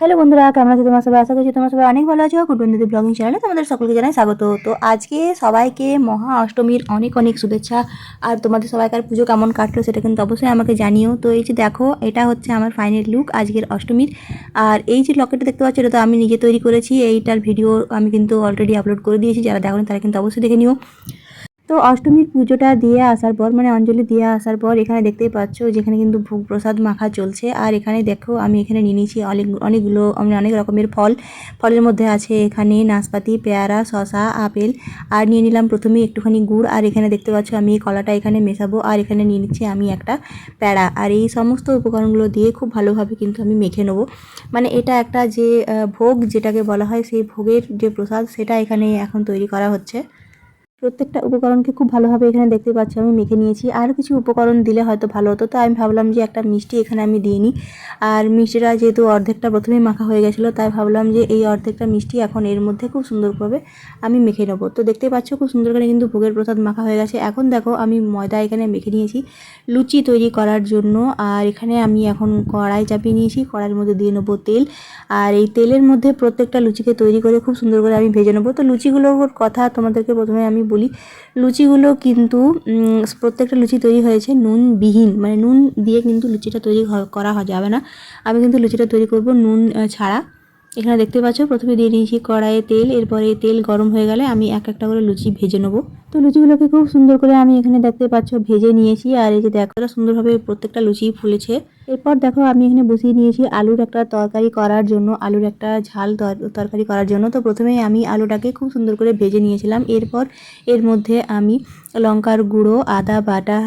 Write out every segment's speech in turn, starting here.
Hello বন্ধুরা, কেমন আছো তোমার সবাই? আশা করছি তোমার সবাই অনেক ভালো আছো। কুটবন্ধুদি ব্লগিং চ্যানেলে তোমাদের সকলকে জানাই স্বাগত। তো আজকে সবাইকে মহা অষ্টমীর অনেক অনেক শুভেচ্ছা। আর তোমাদের সবাইকার পুজো কেমন কাটলো সেটা কিন্তু অবশ্যই আমাকে জানিও। তো এই যে দেখো, এটা হচ্ছে আমার ফাইনাল লুক আজকের অষ্টমীর। আর এই যে লকেটটা দেখতে পাচ্ছ, এটা তো আমি নিজে তৈরি করেছি। এইটার ভিডিও আমি কিন্তু অলরেডি আপলোড করে দিয়েছি। যারা দেখো তারা কিন্তু অবশ্যই দেখে নিও। তো অষ্টমীর পুজোটা দিয়ে আসার পর মানে অঞ্জলি দিয়ে আসার পর এখানে দেখতেই পাচ্ছ যেখানে কিন্তু ভোগ প্রসাদ মাখা চলছে। আর এখানে দেখো আমি এখানে নিয়ে নিয়েছি অনেক, অনেকগুলো মানে অনেক রকমের ফল। ফলের মধ্যে আছে এখানে নাশপাতি, পেয়ারা শশা আপেল। আর নিয়ে নিলাম প্রথমেই একটুখানি গুড়। আর এখানে দেখতে পাচ্ছ আমি এই কলাটা এখানে মেশাবো। আর এখানে নিয়ে নিচ্ছি আমি একটা প্যাড়া। আর এই সমস্ত উপকরণগুলো দিয়ে খুব ভালোভাবে কিন্তু আমি মেখে নেব। মানে এটা একটা যে ভোগ যেটাকে বলা হয়, সেই ভোগের যে প্রসাদ, সেটা এখানে এখন তৈরি করা হচ্ছে। প্রত্যেকটা উপকরণকে খুব ভালোভাবে এখানে দেখতে পাচ্ছি, আমি মেখে নিয়েছি। আর কিছু উপকরণ দিলে হয়তো ভালো হতো। তো আমি ভাবলাম যে একটা মিষ্টি এখানে আমি দিয়ে নিই। আর মিষ্টিটা যেহেতু অর্ধেকটা প্রথমেই মাখা হয়ে গেছিল, তাই ভাবলাম যে এই অর্ধেকটা মিষ্টি এখন এর মধ্যে খুব সুন্দরভাবে আমি মেখে নেব। তো দেখতে পাচ্ছ খুব সুন্দর করে কিন্তু ভোগের প্রসাদ মাখা হয়ে গেছে। এখন দেখো আমি ময়দা এখানে মেখে নিয়েছি লুচি তৈরি করার জন্য। আর এখানে আমি এখন কড়াই চাপিয়ে নিয়েছি, কড়াইয়ের মধ্যে দিয়ে নেব তেল। আর এই তেলের মধ্যে প্রত্যেকটা লুচিকে তৈরি করে খুব সুন্দর করে আমি ভেজে নেব। তো লুচিগুলোর কথা তোমাদেরকে প্রথমে আমি বলি, লুচিগুলো কিন্তু প্রত্যেকটা লুচি তৈরি হয়েছে নুনবিহীন। মানে নুন দিয়ে কিন্তু লুচিটা তৈরি করা যাবে না। আমি কিন্তু লুচিটা তৈরি করব নুন ছাড়া। এখানে দেখতে পাচ্ছ, প্রথমে দিয়ে নিয়েছি কড়াইয়ে তেল, এরপরে তেল গরম হয়ে গেলে আমি এক একটা করে লুচি ভেজে নেব। তো লুচিগুলোকে খুব সুন্দর করে আমি এখানে দেখতে পাচ্ছ, ভেজে নিয়েছি। আর এই যে দেখো সুন্দরভাবে প্রত্যেকটা লুচি ফুলেছে। এরপর দেখো, আমি এখানে বসিয়ে নিয়েছি আলুর একটা তরকারি করার জন্য, আলুর একটা ঝাল তর- তরকারি করার জন্য। তো প্রথমেই আমি আলুটাকে খুব সুন্দর করে ভেজে নিয়েছিলাম। এরপর এর মধ্যে আমি লঙ্কার গুঁড়ো, আদা বাটা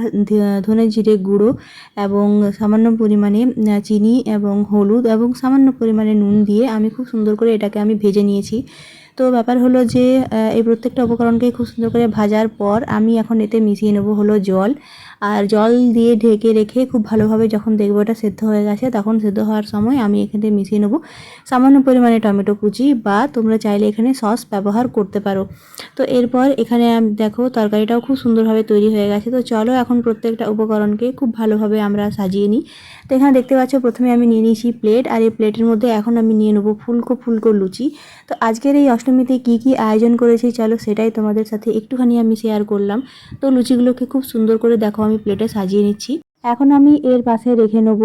ধনে জিরে গুঁড়ো এবং সামান্য পরিমাণে চিনি এবং হলুদ এবং সামান্য পরিমাণে নুন দিয়ে আমি খুব সুন্দর করে এটাকে আমি ভেজে নিয়েছি। তো ব্যাপার হলো যে এই প্রত্যেকটা উপকরণকে খুব সুন্দর করে ভাজার পর আমি এখন এতে মিশিয়ে নেব হলো জল। আর জল দিয়ে ঢেকে রেখে খুব ভালোভাবে যখন দেখব এটা সেদ্ধ হয়ে গেছে, তখন সেদ্ধ হওয়ার সময় আমি এখানে মিশিয়ে নেব। সামান্য পরিমাণে টমেটো কুচি বা তোমরা চাইলে এখানে সস ব্যবহার করতে পারো। তো এরপর এখানে দেখো তরকারিটাও খুব সুন্দরভাবে তৈরি হয়ে গেছে। তো চলো এখন প্রত্যেকটা উপকরণকে খুব ভালোভাবে আমরা সাজিয়ে নিই। তো এখানে দেখতে পাচ্ছ প্রথমে আমি নিয়ে নিয়েছি প্লেট, আর এই প্লেটের মধ্যে এখন আমি নিয়ে নেব ফুলকো ফুলকো লুচি। তো আজকের এই অষ্টমীতে কি কি আয়োজন করেছি চলো সেটাই তোমাদের সাথে একটুখানি আমি শেয়ার করলাম। তো লুচিগুলোকে খুব সুন্দর করে দেখো আমি প্লেটে সাজিয়ে নিচ্ছি। এখন আমি এর পাশে রেখে নেব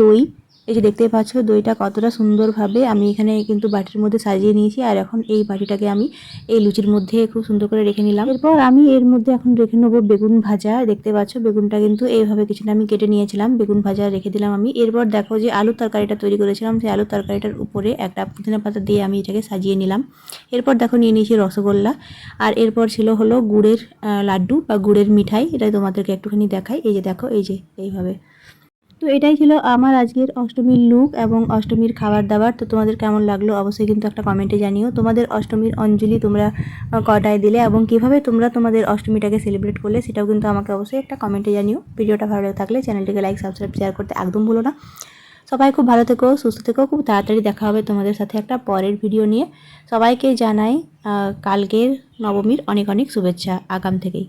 দই। এই যে দেখতে পাচ্ছ দইটা কতটা সুন্দরভাবে আমি এখানে কিন্তু বাটির মধ্যে সাজিয়ে নিয়েছি, আর এখন এই বাটিটাকে আমি এই লুচির মধ্যে খুব সুন্দর করে রেখে নিলাম। এরপর আমি এর মধ্যে এখন রেখে নেব বেগুন ভাজা। দেখতে পাচ্ছ বেগুনটা কিন্তু এইভাবে কিছুটা আমি কেটে নিয়েছিলাম, বেগুন ভাজা রেখে দিলাম আমি। এরপর দেখো যে আলু তরকারিটা তৈরি করেছিলাম, সেই আলু তরকারিটার উপরে একটা পুদিনা পাতা দিয়ে আমি এটাকে সাজিয়ে নিলাম। এরপর দেখো নিয়ে নিয়েছি রসগোল্লা, আর এরপর ছিল হলো গুড়ের লাড্ডু বা গুড়ের মিঠাই এটা তোমাদেরকে একটুখানি দেখাই। এই যে দেখো, এই যে এইভাবে। তো এটাই ছিল আমার আজকের অষ্টমীর লুক এবং অষ্টমীর খাবার দাবার তো তোমাদের কেমন লাগল অবশ্যই কিন্তু একটা কমেন্টে জানিও। তোমাদের অষ্টমীর অঞ্জলি তোমরা কটায় দিলে এবং কীভাবে তোমরা তোমাদের অষ্টমীটাকে সেলিব্রেট করলে সেটাও কিন্তু আমাকে অবশ্যই একটা কমেন্টে জানিও। ভিডিওটা ভালো থাকলে চ্যানেলটিকে লাইক সাবস্ক্রাইব শেয়ার করতে একদম ভুলো না। সবাই খুব ভালো থেকো, সুস্থ থেকো, খুব তাড়াতাড়ি দেখা হবে তোমাদের সাথে একটা পরের ভিডিও নিয়ে। সবাইকে জানাই কালকের নবমীর অনেক অনেক শুভেচ্ছা আগাম থেকেই।